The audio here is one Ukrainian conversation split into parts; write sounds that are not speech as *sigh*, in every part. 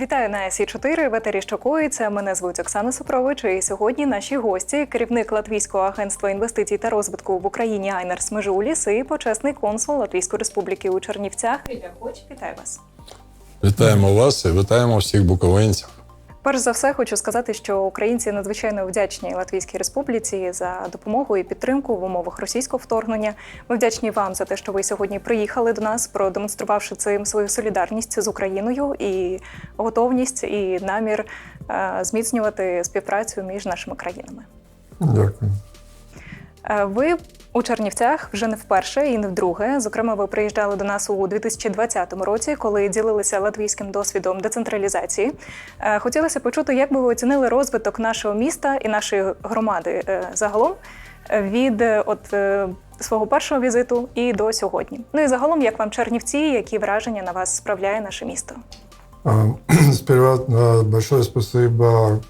Вітаю на СІ 4 в етері що коїться. Мене звуть Оксана Супрович. І сьогодні наші гості, керівник Латвійського агентства інвестицій та розвитку в Україні Айнер Смежуліс і почесний консул Латвійської Республіки у Чернівцях. Ілля Хоч, вітаю вас. Вітаємо вас і вітаємо всіх буковинців. Перш за все, хочу сказати, що українці надзвичайно вдячні Латвійській Республіці за допомогу і підтримку в умовах російського вторгнення. Ми вдячні вам за те, що ви сьогодні приїхали до нас, продемонструвавши цим свою солідарність з Україною і готовність і намір е, зміцнювати співпрацю між нашими країнами. Дякую. Е, Ви у Чернівцях вже не вперше і не вдруге. Зокрема, ви приїжджали до нас у 2020 році, коли ділилися латвійським досвідом децентралізації. Е, Хотілося почути, як би ви оцінили розвиток нашого міста і нашої громади е, загалом е, від от свого першого візиту і до сьогодні. Ну і загалом, як вам Чернівці, які враження на вас справляє наше місто? *clears throat* Сперва большое спасибо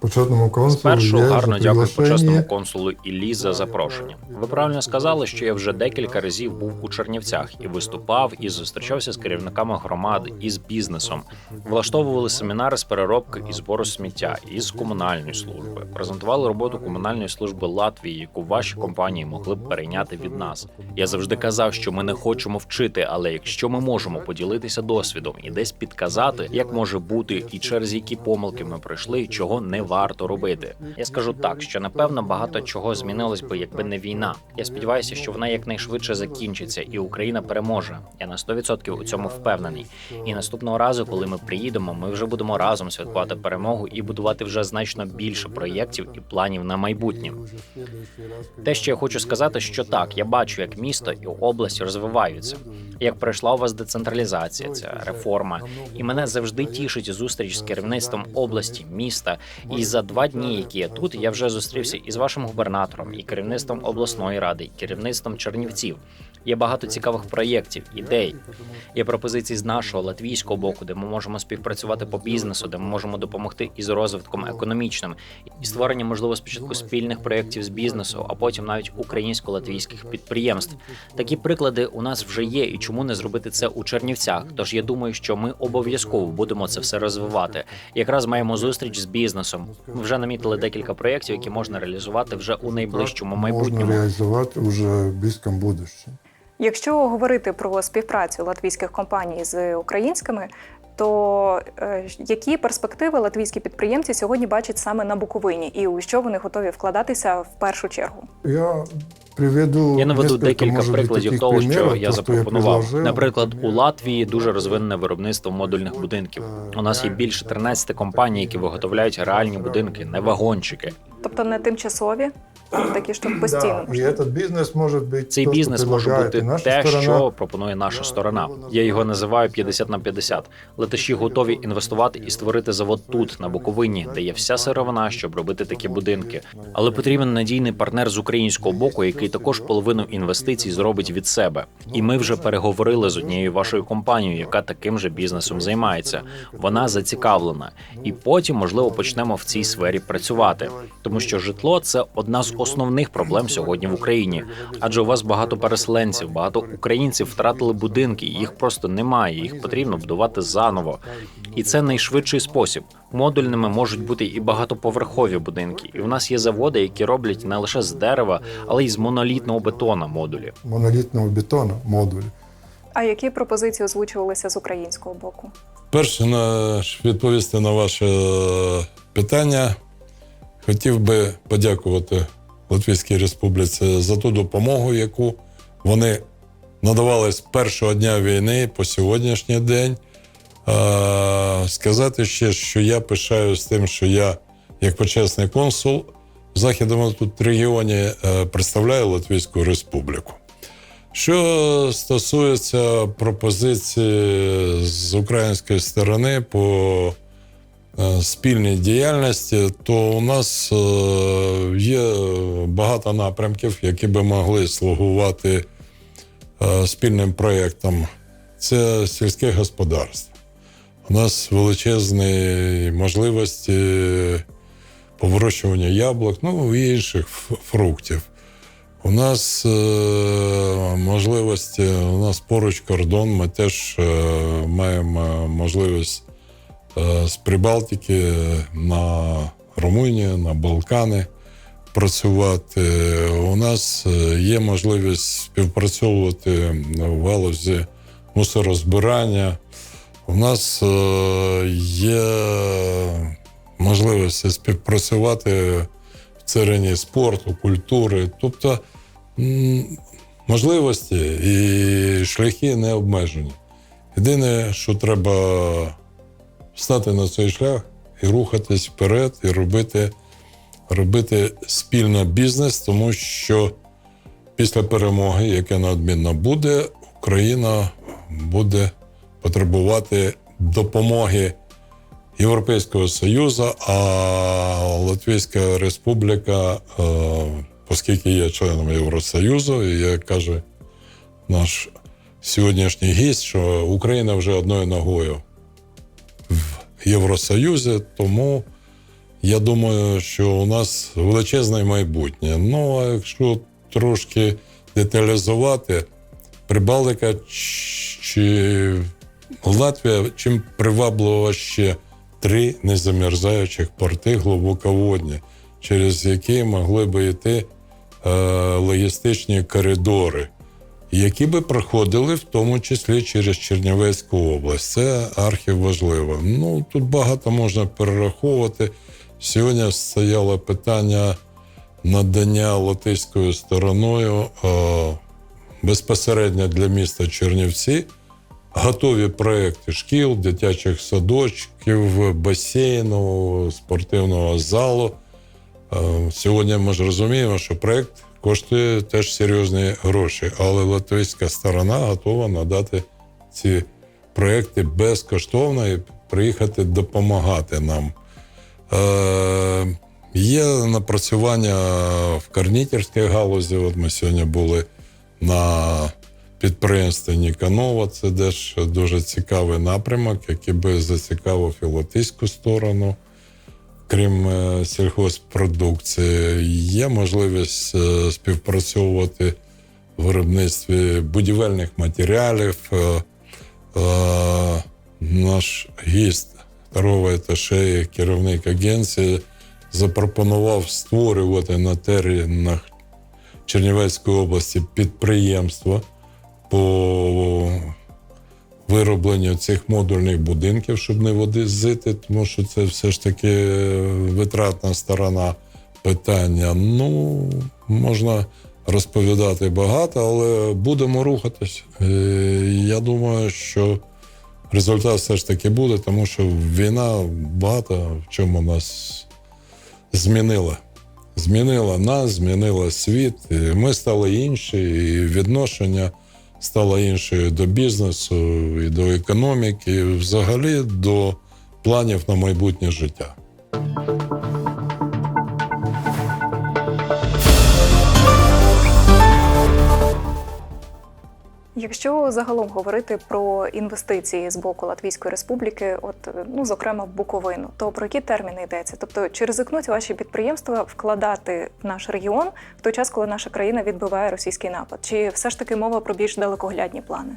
почетному консулу. Спершу гарно дякую почесному консулу Іллі за запрошення. Ви правильно сказали, що я вже декілька разів був у Чернівцях і виступав і зустрічався з керівниками громад і з бізнесом. Влаштовували семінари з переробки і збору сміття і з комунальної служби. Презентували роботу комунальної служби Латвії, яку ваші компанії могли б перейняти від нас. Я завжди казав, що ми не хочемо вчити, але якщо ми можемо поділитися досвідом і десь підказати, як може бути і через які помилки ми пройшли, чого не варто робити. Я скажу так, що напевно багато чого змінилось би, якби не війна. Я сподіваюся, що вона якнайшвидше закінчиться, і Україна переможе. Я на 100% у цьому впевнений. І наступного разу, коли ми приїдемо, ми вже будемо разом святкувати перемогу і будувати вже значно більше проєктів і планів на майбутнє. Те, що я хочу сказати, що так, я бачу, як місто і область розвиваються, як пройшла у вас децентралізація, ця реформа, і мене завжди тішить зустріч з керівництвом області, міста. І за два дні, які я тут, я вже зустрівся із вашим губернатором, і керівництвом обласної ради, і керівництвом Чернівців. Є багато цікавих проєктів, ідей. Є пропозиції з нашого латвійського боку, де ми можемо співпрацювати по бізнесу, де ми можемо допомогти із розвитком економічним і створення, можливо, спочатку спільних проєктів з бізнесу, а потім навіть українсько-латвійських підприємств. Такі приклади у нас вже є, і чому не зробити це у Чернівцях? Тож я думаю, що ми обов'язково будемо це все розвивати. Якраз маємо зустріч з бізнесом. Ми вже намітили декілька проєктів, які можна реалізувати вже у найближчому Можна майбутньому. реалізувати вже в близькому будущому. Якщо говорити про співпрацю латвійських компаній з українськими, то е, які перспективи латвійські підприємці сьогодні бачать саме на Буковині, і у що вони готові вкладатися в першу чергу? Я приведу Я наведу декілька прикладів таких того, що я запропонував. Наприклад, у Латвії дуже розвинене виробництво модульних будинків. У нас є більше 13 компаній, які виготовляють реальні будинки, не вагончики. Тобто не тимчасові, такі, що постійно. Да, и этот бизнес может быть Цей то, бізнес може бути те, сторона. що пропонує наша сторона. Я його називаю 50 на 50. Летиші готові інвестувати і створити завод тут, на Буковині, де є вся сировина, щоб робити такі будинки. Але потрібен надійний партнер з українського боку, який також половину інвестицій зробить від себе. І ми вже переговорили з однією вашою компанією, яка таким же бізнесом займається. Вона зацікавлена, і потім, можливо, почнемо в цій сфері працювати, тому що житло це одна з основних проблем сьогодні в Україні. Адже у вас багато переселенців, багато українців втратили будинки, їх просто немає. Їх потрібно будувати заново. І це найшвидший спосіб. Модульними можуть бути і багатоповерхові будинки. І в нас є заводи, які роблять не лише з дерева, але й з монолітного бетона модулі. монолітного бетону модуль. А які пропозиції озвучувалися з українського боку? Перше, на відповісти на ваше е, питання, хотів би подякувати Латвійській Республіці за ту допомогу, яку вони надавали з першого дня війни по сьогоднішній день. Сказати ще, що я пишаюсь тим, що я, як почесний консул в західному тут регіоні, е, представляю Латвійську Республіку. Що стосується пропозиції з української сторони по спільній діяльності, то у нас е, є багато напрямків, які би могли слугувати е, спільним проєктом. Це сільське господарство. У нас величезні можливості по вирощуванню яблук, ну і інших фруктів. У нас е, можливості, у нас поруч кордон, ми теж е, маємо можливість е, з Прибалтики на Румунію, на Балкани працювати. У нас е, є можливість співпрацьовувати в галузі мусорозбирання. У нас е, є можливості співпрацювати в царині спорту, культури. Тобто можливості і шляхи не обмежені. Єдине, що треба стати на цей шлях і рухатись вперед, і робити, робити спільно бізнес, тому що після перемоги, яка неодмінно буде, Україна буде потребувати допомоги Європейського Союзу, а Латвійська Республіка, е, оскільки є членом Євросоюзу, як каже наш сьогоднішній гість, що Україна вже одною ногою Євросоюзі, тому я думаю, що у нас величезне майбутнє. Ну, а якщо трошки деталізувати, Прибалтика чи Латвія чим приваблива ще три незамерзаючих порти глибоководні, через які могли би йти е, логістичні коридори, які би проходили в тому числі через Чернівецьку область. Це архіважливо. Ну тут багато можна перераховувати. Сьогодні стояло питання надання латиською стороною е, безпосередньо для міста Чернівці готові проекти шкіл, дитячих садочків, басейну, спортивного залу. Е, Сьогодні ми ж розуміємо, що проект коштує теж серйозні гроші, але латвійська сторона готова надати ці проекти безкоштовно і приїхати допомагати нам. Е, Є напрацювання в карнітерській галузі. От ми сьогодні були на підприємстві Ніканова. Це теж дуже цікавий напрямок, який би зацікавив і латиську сторону. Крім е, сільхозпродукції, є можливість е, співпрацьовувати в виробництві будівельних матеріалів. Е, Наш гість торгової аташе, керівник агенції, запропонував створювати на теренах Чернівецької області підприємство по виробленню цих модульних будинків, щоб не возити, тому що це все ж таки витратна сторона питання. Ну, можна розповідати багато, але будемо рухатись. Е, Я думаю, що результат все ж таки буде, тому що війна багато в чому нас змінила. Змінила нас, змінила світ. Ми стали інші, і відношення стало іншою до бізнесу, і до економіки, і взагалі до планів на майбутнє життя. Якщо загалом говорити про інвестиції з боку Латвійської Республіки, от ну зокрема в Буковину, то про які терміни йдеться? Тобто, чи ризикнуть ваші підприємства вкладати в наш регіон в той час, коли наша країна відбиває російський напад? Чи все ж таки мова про більш далекоглядні плани?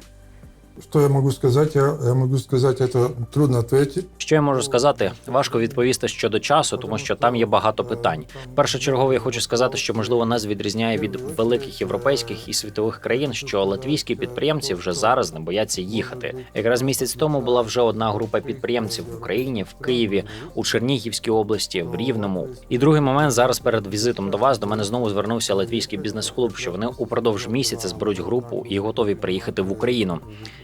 Что я могу сказать? Я, могу сказать, это трудно ответить. Що я можу сказати? Важко відповісти щодо часу, тому що там є багато питань. Першочергово я хочу сказати, що можливо нас відрізняє від великих європейських і світових країн, що латвійські підприємці вже зараз не бояться їхати. Якраз місяць тому була вже одна група підприємців в Україні, в Києві, у Чернігівській області, в Рівному. І другий момент зараз перед візитом до вас до мене знову звернувся латвійський бізнес-клуб, що вони упродовж місяця зберуть групу і готові приїхати в Україну.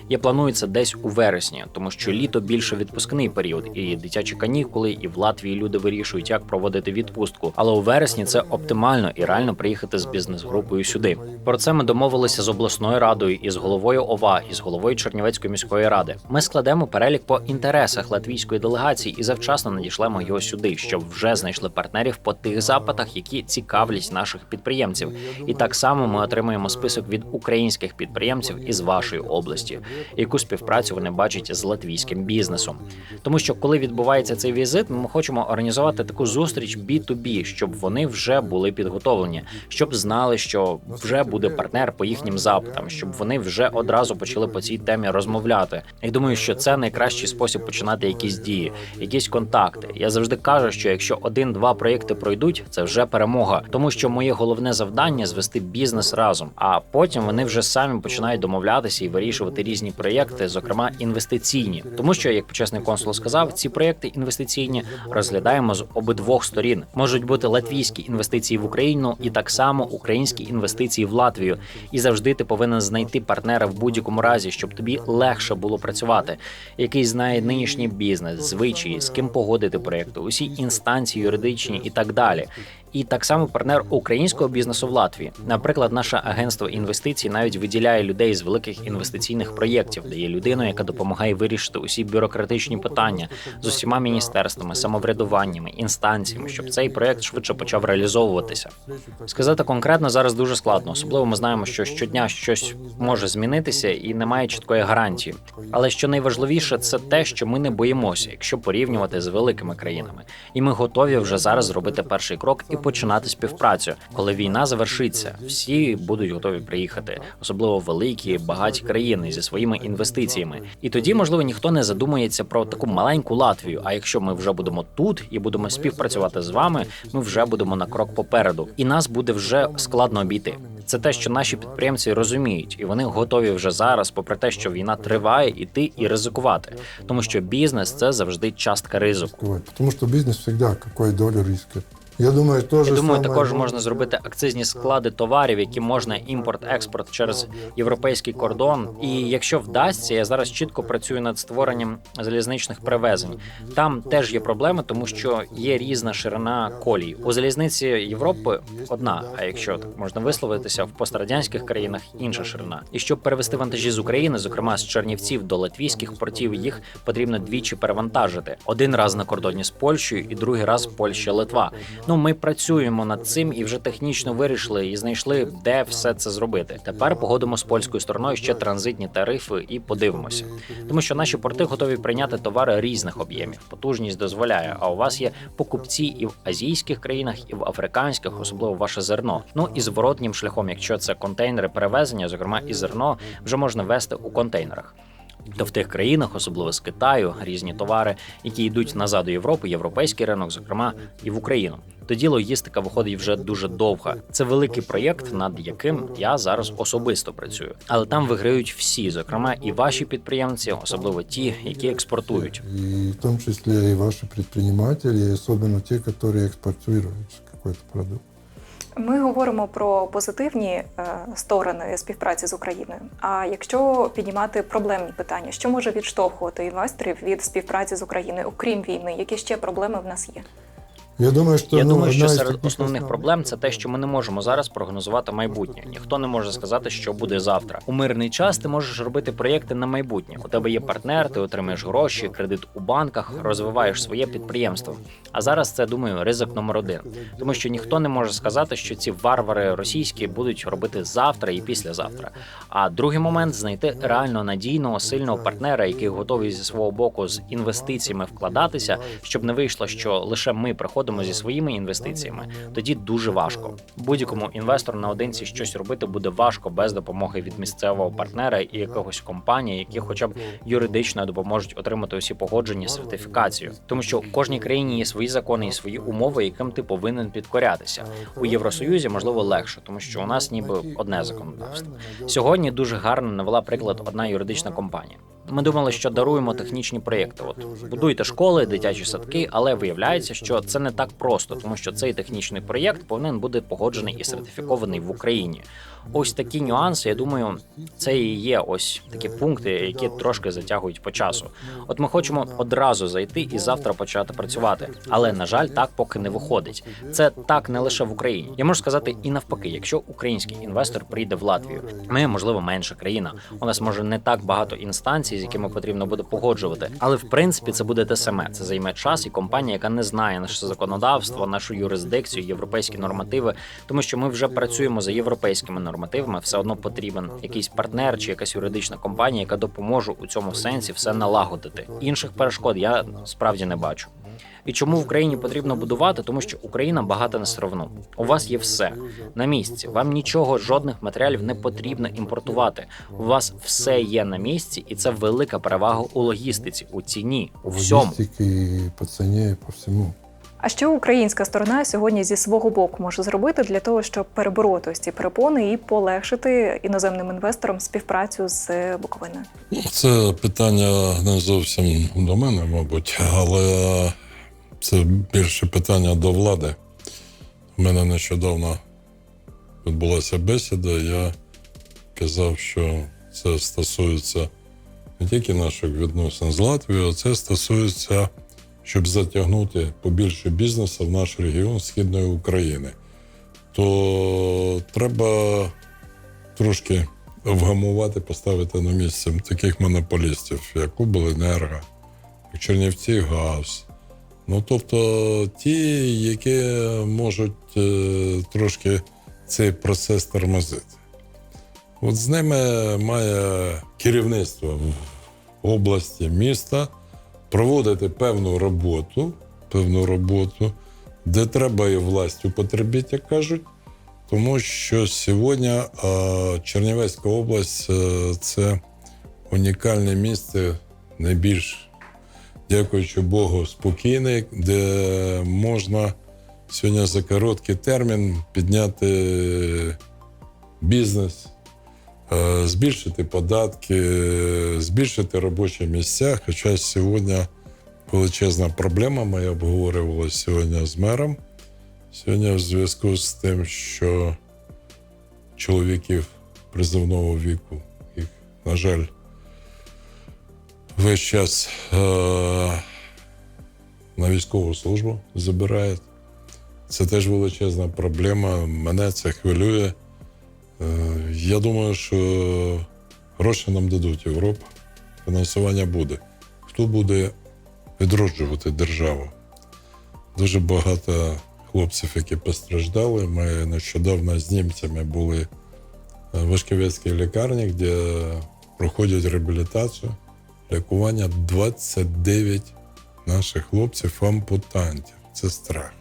Я планую це десь у вересні, тому що літо більше відпускний період, і дитячі канікули, і в Латвії люди вирішують, як проводити відпустку. Але у вересні це оптимально і реально приїхати з бізнес-групою сюди. Про це ми домовилися з обласною радою, і з головою ОВА, і з головою Чернівецької міської ради. Ми складемо перелік по інтересах латвійської делегації і завчасно надішлемо його сюди, щоб вже знайшли партнерів по тих запитах, які цікавлять наших підприємців. І так само ми отримуємо список від українських підприємців із вашої області. І яку співпрацю вони бачать з латвійським бізнесом. Тому що коли відбувається цей візит, ми хочемо організувати таку зустріч B2B, щоб вони вже були підготовлені, щоб знали, що вже буде партнер по їхнім запитам, щоб вони вже одразу почали по цій темі розмовляти. Я думаю, що це найкращий спосіб починати якісь дії, якісь контакти. Я завжди кажу, що якщо один-два проєкти пройдуть, це вже перемога, тому що моє головне завдання звести бізнес разом. А потім вони вже самі починають домовлятися і вирішувати різні проєкти, зокрема інвестиційні. Тому що, як почесний консул сказав, ці проєкти інвестиційні розглядаємо з обидвох сторін. Можуть бути латвійські інвестиції в Україну і так само українські інвестиції в Латвію. І завжди ти повинен знайти партнера в будь-якому разі, щоб тобі легше було працювати, який знає нинішній бізнес, звичаї, з ким погодити проєкти, усі інстанції юридичні і так далі. І так само партнер українського бізнесу в Латвії. Наприклад, наше агентство інвестицій навіть виділяє людей з великих інвестиційних проєктів, де є людина, яка допомагає вирішити усі бюрократичні питання з усіма міністерствами, самоврядуваннями, інстанціями, щоб цей проєкт швидше почав реалізовуватися. Сказати конкретно зараз дуже складно, особливо ми знаємо, що щодня щось може змінитися і немає чіткої гарантії. Але що найважливіше, це те, що ми не боїмося, якщо порівнювати з великими країнами, і ми готові вже зараз зробити перший крок і починати співпрацю. Коли війна завершиться, всі будуть готові приїхати, особливо великі багаті країни зі своїми інвестиціями. І тоді, можливо, ніхто не задумається про таку маленьку Латвію. А якщо ми вже будемо тут і будемо співпрацювати з вами, ми вже будемо на крок попереду, і нас буде вже складно обійти. Це те, що наші підприємці розуміють, і вони готові вже зараз, попри те, що війна триває, іти і ризикувати, тому що бізнес це завжди частка ризику. Потому что бизнес всегда какой доля риска. Я думаю, тоже Я думаю, також можна зробити акцизні склади товарів, які можна імпорт-експорт через європейський кордон. І якщо вдасться, я зараз чітко працюю над створенням залізничних перевезень. Там теж є проблеми, тому що є різна ширина колій. У залізниці Європи одна. А якщо так можна висловитися, в пострадянських країнах інша ширина. І щоб перевести вантажі з України, зокрема з Чернівців до латвійських портів, їх потрібно двічі перевантажити: один раз на кордоні з Польщею і другий раз Польща Литва. Ну ми працюємо над цим і вже технічно вирішили і знайшли, де все це зробити. Тепер погодимо з польською стороною ще транзитні тарифи і подивимося, тому що наші порти готові прийняти товари різних об'ємів. Потужність дозволяє. А у вас є покупці і в азійських країнах, і в африканських, особливо ваше зерно. Ну і зворотнім шляхом, якщо це контейнери перевезення, зокрема і зерно, вже можна вести у контейнерах. То в тих країнах, особливо з Китаю, різні товари, які йдуть назад до Європи, європейський ринок, зокрема і в Україну. Тоді логістика виходить вже дуже довга. Це великий проєкт, над яким я зараз особисто працюю. Але там виграють всі, зокрема і ваші підприємці, особливо ті, які експортують. И в том числе и ваши предприниматели, и особенно те, которые экспортируют какой-то продукт. Ми говоримо про позитивні е, сторони співпраці з Україною. А якщо піднімати проблемні питання, що може відштовхувати інвесторів від співпраці з Україною, окрім війни, які ще проблеми в нас є? Я думаю, что Я ну, думаю, що серед основних основ- проблем це те, що ми не можемо зараз прогнозувати майбутнє. Ніхто не може сказати, що буде завтра. У мирний час ти можеш робити проєкти на майбутнє. У тебе є партнер, ти отримаєш гроші, кредит у банках, розвиваєш своє підприємство. А зараз це думаю ризик номер один, тому що ніхто не може сказати, що ці варвари російські будуть робити завтра і післязавтра. А другий момент знайти реально надійного, сильного партнера, який готовий зі свого боку з інвестиціями вкладатися, щоб не вийшло, що лише ми приходимо зі своїми інвестиціями. Тоді дуже важко. Будь-якому інвестору наодинці щось робити буде важко без допомоги від місцевого партнера і якогось компанії, які хоча б юридично допоможуть отримати усі погодження сертифікацію, тому що в кожній країні є свої закони і свої умови, яким ти повинен підкорятися. У Євросоюзі можливо легше, тому що у нас ніби одне законодавство. Сьогодні дуже гарно навела приклад одна юридична компанія. Ми думали, що даруємо технічні проєкти. От будуйте школи, дитячі садки, але виявляється, що це не так просто, тому що цей технічний проєкт повинен бути погоджений і сертифікований в Україні. Ось такі нюанси. Я думаю, це і є ось такі пункти, які трошки затягують по часу. От ми хочемо одразу зайти і завтра почати працювати. Але на жаль, так поки не виходить. Це так не лише в Україні. Я можу сказати і навпаки, якщо український інвестор прийде в Латвію, ми можливо менша країна. У нас може не так багато інстанцій з якими потрібно буде погоджувати. Але в принципі це буде те саме. Це займе час, і компанія, яка не знає наше законодавство, нашу юрисдикцію, європейські нормативи, тому що ми вже працюємо за європейськими нормативами. Все одно потрібен якийсь партнер чи якась юридична компанія, яка допоможе у цьому сенсі все налагодити. Інших перешкод я справді не бачу. І чому в Україні потрібно будувати? Тому що Україна багата на сировину. У вас є все на місці. Вам нічого, жодних матеріалів не потрібно імпортувати. У вас все є на місці, і це велика перевага у логістиці, у ціні, у всьому. Логистике и по и по всему. А що українська сторона сьогодні зі свого боку може зробити для того, щоб перебороти ось ці перепони і полегшити іноземним інвесторам співпрацю з Буковиною? Ну, Це питання не зовсім до мене, мабуть, але це більше питання до влади. У мене нещодавно відбулася бесіда. Я казав, що це стосується не тільки наших відносин з Латвією, а це стосується, щоб затягнути побільше бізнесу в наш регіон Східної України. То треба трошки вгамувати, поставити на місце таких монополістів, як Обленерго, як Чернівці Газ. Ну, тобто ті, які можуть е, трошки цей процес тормозити. От з ними має керівництво в області міста проводити певну роботу, певну роботу, де треба і власть употребити, як кажуть, тому що сьогодні е, Чернівецька область е, це унікальне місце, найбільш, дякуючи Богу, спокійне, де можна сьогодні за короткий термін підняти бізнес, збільшити податки, е, збільшити робочі місця. Хоча сьогодні величезна проблема, ми обговорювали сьогодні з мером. Сьогодні в зв'язку з тим, що чоловіків призовного віку, їх, на жаль, весь час е- на військову службу забирають. Це теж величезна проблема. Мене це хвилює. Е, я думаю, що гроші нам дадуть Європа, фінансування буде. Хто буде відроджувати державу? Дуже багато хлопців, які постраждали. Ми нещодавно з німцями були в Вишківецькій лікарні, де проходять реабілітацію, лікування 29 наших хлопців ампутантів. Це страх.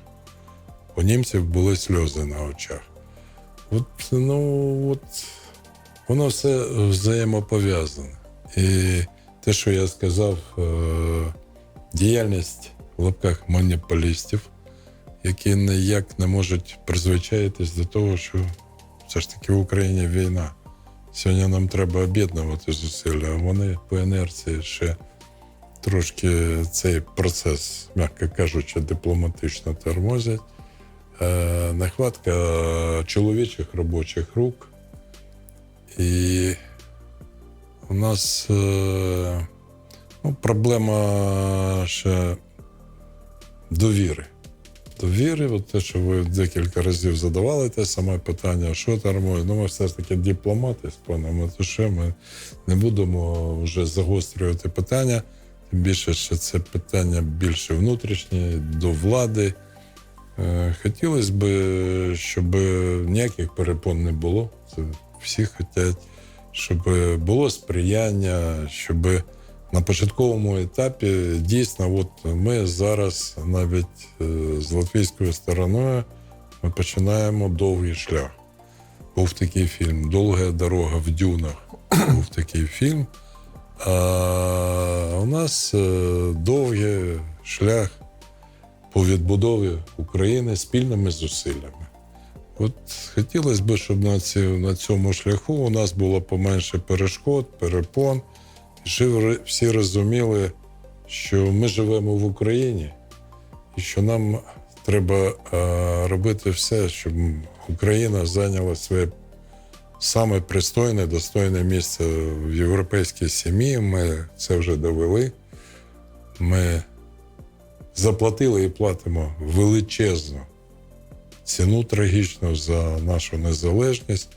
У німців були сльози на очах. От, ну, от, воно все взаємопов'язане. І те, що я сказав, е, діяльність в лапках монополістів, які ніяк не можуть призвичаїтись до того, що все ж таки в Україні війна. Сьогодні нам треба об'єднувати зусилля, а вони по інерції ще трошки цей процес, м'яко кажучи, дипломатично тормозять. Е, нехватка чоловічих робочих рук. І у нас е, ну, проблема ще довіри. Довіри, от те, що ви декілька разів задавали те саме питання, що тормозить. Ну, ми все ж таки дипломати з паном Матушем, ми не будемо вже загострювати питання. Тим більше, що це питання більше внутрішнє до влади. Е, Хотілося б, щоб ніяких перепон не було. Це всі хочуть, щоб було сприяння, щоб на початковому етапі дійсно, от ми зараз навіть е, з латвійською стороною ми починаємо довгий шлях. Був такий фільм Довга дорога в дюнах. *coughs* Був такий фільм. А у нас е, довгий шлях по відбудові України спільними зусиллями. От хотілося б, щоб на, ці, на цьому шляху у нас було поменше перешкод, перепон. Щоб всі розуміли, що ми живемо в Україні, і що нам треба е, робити все, щоб Україна зайняла своє саме пристойне, достойне місце в європейській сім'ї. Ми це вже довели. Ми заплатили і платимо величезну ціну трагічну за нашу незалежність.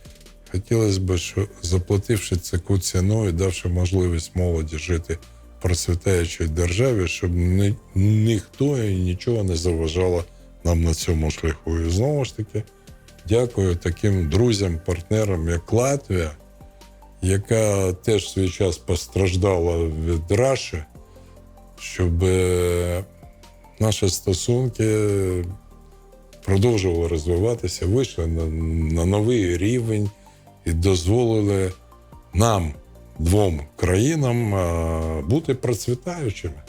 хотілося б, що заплативши таку ціну і давши можливість молоді жити в процвітаючій державі, щоб ні, ніхто і нічого не заважало нам на цьому шляху. І знову ж таки, дякую таким друзям, партнерам, як Латвія, яка теж в свій час постраждала від Раші, щоб е, наші стосунки продовжували розвиватися, вийшли на, на новий рівень і дозволили нам, двом країнам, бути процвітаючими.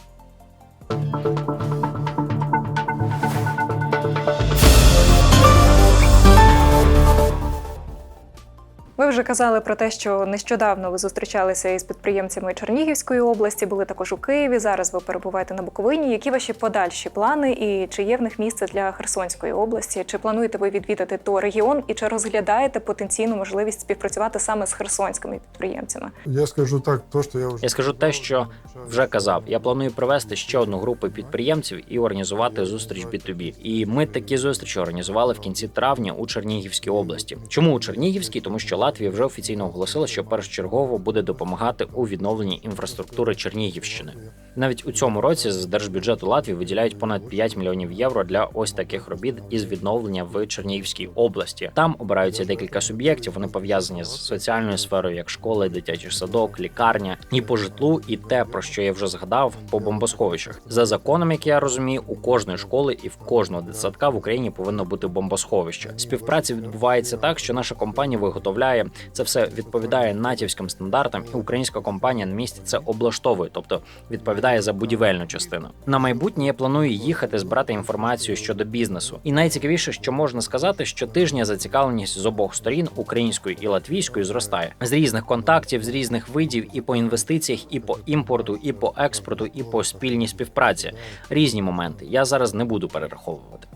Ви вже казали про те, що нещодавно ви зустрічалися із підприємцями Чернігівської області, були також у Києві. Зараз ви перебуваєте на Буковині. Які ваші подальші плани і чи є в них місце для Херсонської області? Чи плануєте ви відвідати той регіон і чи розглядаєте потенційну можливість співпрацювати саме з херсонськими підприємцями? Я скажу так, то, что я уже... Я скажу те, що вже казав. Я планую привезти ще одну групу підприємців і організувати зустріч B2B. І ми такі зустрічі організували в кінці травня у Чернігівській області. Чому у Чернігівській? Тому що Латвія вже офіційно оголосила, що першочергово буде допомагати у відновленні інфраструктури Чернігівщини. Навіть у цьому році з держбюджету Латвії виділяють понад 5 мільйонів євро для ось таких робіт із відновлення в Чернігівській області. Там обираються декілька суб'єктів. Вони пов'язані з соціальною сферою, як школи, дитячий садок, лікарня, і по житлу, і те, про що я вже згадав, по бомбосховищах. За законом, як я розумію, у кожної школи і в кожного дитсадка в Україні повинно бути бомбосховище. Співпраця відбувається так, що наша компанія виготовляє це все відповідає натівським стандартам, і українська компанія на місці це облаштовує, тобто відповідає за будівельну частину. На майбутнє я планую їхати збирати інформацію щодо бізнесу. І найцікавіше, що можна сказати, що тижня зацікавленість з обох сторін української і латвійської зростає з різних контактів, з різних видів, і по інвестиціях, і по імпорту, і по експорту, і по спільній співпраці. Різні моменти. Я зараз не буду перераховувати.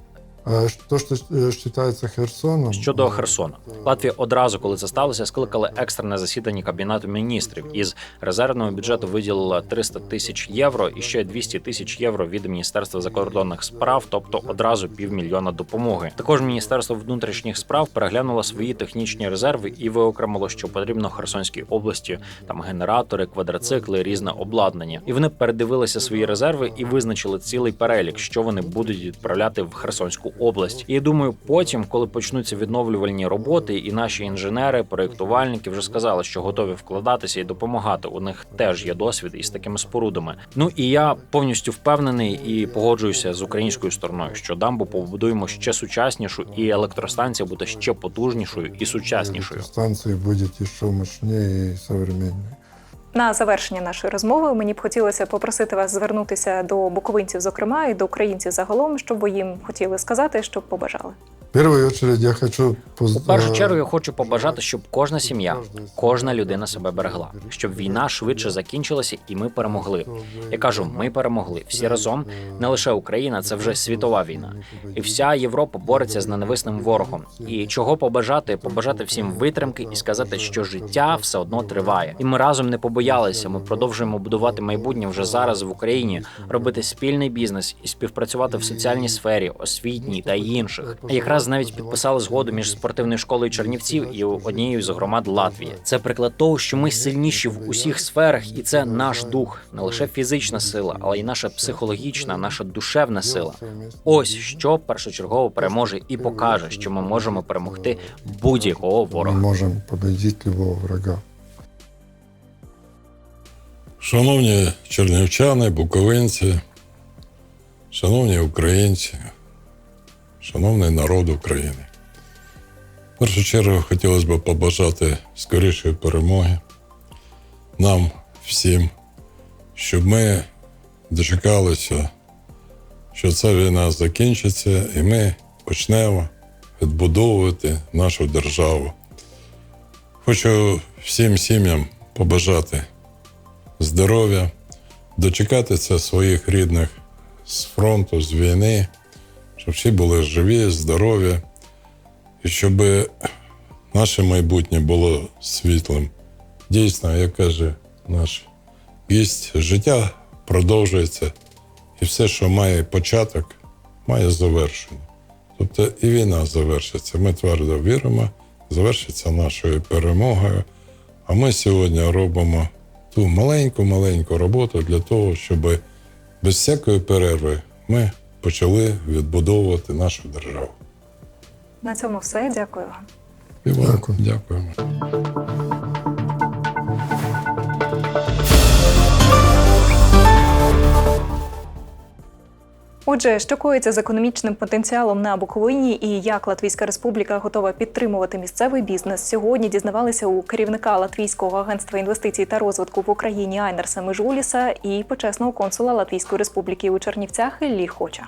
То, что э, считается Херсоном... Щодо э, Херсона, Латвія одразу, коли це сталося, скликали екстрене засідання кабінету міністрів. Із резервного бюджету виділила 300 тисяч євро і ще 200 тисяч євро від міністерства закордонних справ, тобто одразу півмільйона допомоги. Також міністерство внутрішніх справ переглянуло свої технічні резерви і виокремило, що потрібно Херсонській області там генератори, квадроцикли, різне обладнання. І вони передивилися свої резерви і визначили цілий перелік, що вони будуть відправляти в Херсонську область. І я думаю, потім, коли почнуться відновлювальні роботи, і наші інженери, проєктувальники вже сказали, що готові вкладатися і допомагати. У них теж є досвід із такими спорудами. Ну і я повністю впевнений і погоджуюся з українською стороною, що дамбу побудуємо ще сучаснішу, і електростанція буде ще потужнішою і сучаснішою. Станции будет еще мощнее и современнее. На завершення нашої розмови мені б хотілося попросити вас звернутися до буковинців, зокрема, і до українців загалом, щоб ви їм хотіли сказати, щоб побажали. Первую очередь я хочу... поз- У першу чергу я хочу побажати, щоб кожна сім'я, кожна людина себе берегла, щоб війна швидше закінчилася і ми перемогли. Я кажу, ми перемогли всі разом. Не лише Україна, це вже світова війна. І вся Європа бореться з ненависним ворогом. І чого побажати? Побажати всім витримки і сказати, що життя все одно триває. І ми разом не побоялися. Ми продовжуємо будувати майбутнє вже зараз в Україні, робити спільний бізнес і співпрацювати в соціальній сфері, освітній та інших. Якраз навіть підписали згоду між спортивною школою Чернівців і однією з громад Латвії. Це приклад того, що ми сильніші в усіх сферах, і це наш дух, не лише фізична сила, але й наша психологічна, наша душевна сила. Ось що першочергово переможе і покаже, що ми можемо перемогти будь-якого ворога. можем победить любого врага. Шановні чернівчани, буковинці, шановні українці, шановний народ України. В першу чергу хотілося б побажати скорішої перемоги нам всім, щоб ми дочекалися, що ця війна закінчиться, і ми почнемо відбудовувати нашу державу. Хочу всім сім'ям побажати здоров'я, дочекатися своїх рідних з фронту, з війни, щоб всі були живі, здорові, і щоб наше майбутнє було світлим. Дійсно, як каже наш гість, життя продовжується, і все, що має початок, має завершення. Тобто і війна завершиться. Ми твердо віримо, завершиться нашою перемогою. А ми сьогодні робимо ту маленьку-маленьку роботу для того, щоб без всякої перерви ми почали відбудовувати нашу державу. На цьому все. Дякую вам. І вам Дякую. дякуємо. Отже, що коїться з економічним потенціалом на Буковині і як Латвійська Республіка готова підтримувати місцевий бізнес, сьогодні дізнавалися у керівника Латвійського агентства інвестицій та розвитку в Україні Айнерса Межуліса і почесного консула Латвійської Республіки у Чернівцях Іллі Хоча.